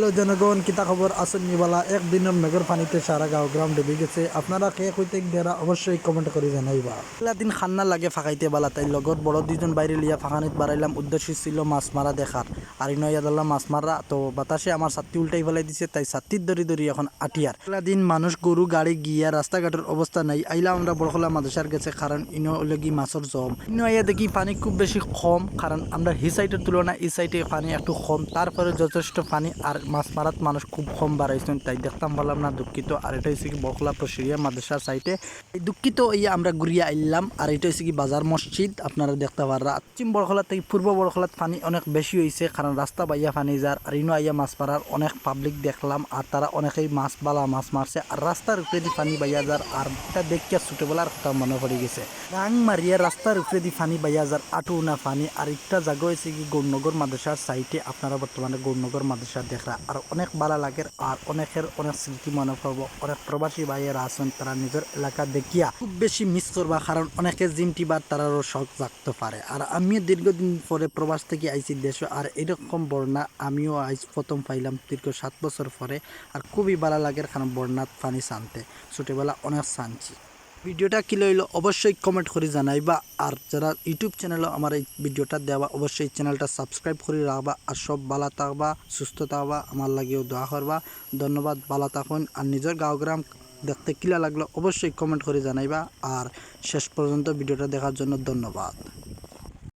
Hello জনগণ, কিতা খবর? আসেন নিবালা একদিনের মেঘর পানিতে সারা গাঁও গ্রাম ডুবে গেছে। আপনারা কে কইতে দেরা অবশ্যই কমেন্ট করে জানাইবা। এলা দিন খান্না লাগে ফাঁকাইতে বালা তাই লগত বড় দুজন বাইরে লিয়া ফাঁকানিত বাড়াইলাম উদ্দেশ্য ছিল মাছ মারা দেখার আর ইনো ইয়াদাল্লা মাছ মারা তো বাতাসে আমার ছাত্তি উল্টাই ফেলাই দিছে, তাই ছাত্তির দড়ি দড়ি এখন আটিয়ার এলা দিন মানুষ গরু গাড়ি, গিয়া রাস্তাঘাটের অবস্থা নাই। আইলা আমরা বড়খোলা মাদ্রাসার গেছে কারণ ইনো লগি মাছের জম। ইনো দেখি পানি খুব বেশি কম কারণ আমরা হি সাইডের তুলনায় এই সাইডে পানি একটু কম। তারপরে যথেষ্ট পানি আর মাছ মারাত মানুষ খুব কম বাড়াইছেন তাই দেখতাম পারলাম না দুঃখিত। আর এটা হচ্ছে কি বকলা পশিরিয়া মাদ্রাসার সাইটে এই দুঃখিত ইয়া আমরা ঘুরিয়া আইলাম আর এটা হচ্ছে কি বাজার মসজিদ আপনারা দেখতে পাররা পশ্চিম বড়খলা থেকে পূর্ব বড়খলাত পানি অনেক বেশি হয়েছে কারণ রাস্তা বাইয়া পানি যার আর ইনো আইয়া মাছ মারার অনেক পাবলিক দেখলাম। আর তারা অনেকেই মাছ বালা মাছ মারছে আর রাস্তার উপরে দি পানি বাইয়া যার আর এটা দেখিয়া ছোটবেলার কথা মনে পড়ে গেছে। রাং মারিয়া রাস্তার উপরে দি পানি বাইয়া যার আটু না পানি। আর একটা জায়গা হয়েছে কি গৌরনগর মাদ্রাসার সাইটে আপনারা বর্তমানে গৌরনগর মাদ্রাসা দেখরা আর অনেক ভালো লাগে আর অনেকের অনেক স্মৃতি মনে পড়ব। অনেক প্রবাসী ভাইয়েরা আছেন, তারা নিজের এলাকা দেখিয়া খুব বেশি মিস করবা, কারণ অনেকে জিমটি বা তারারও শখ জাগতে পারে। আর আমিও দীর্ঘদিন পরে প্রবাস থেকে আইছি দেশে, আর এরকম বন্যা আমিও আইস প্রথম পাইলাম দীর্ঘ সাত বছর পরে, আর খুবই ভালো লাগে কারণ বন্যাত পানি শান্তে ছোটোবেলা অনেক শানছি ভিডিওটা কি লইল অবশ্যই কমেন্ট করে জানাইবা। আর যারা ইউটিউব চ্যানেলে আমার এই ভিডিওটা দেওয়া, অবশ্যই চ্যানেলটা সাবস্ক্রাইব করে রাখবা আর সব বালা থাকবা, সুস্থ থাকবা, আমার লাগেও দোয়া করবা। ধন্যবাদ বালা থাকুন। আর নিজের গাঁও গ্রাম দেখতে কিলা লাগল, অবশ্যই কমেন্ট করে জানাইবা। আর শেষ পর্যন্ত ভিডিওটা দেখার জন্য ধন্যবাদ।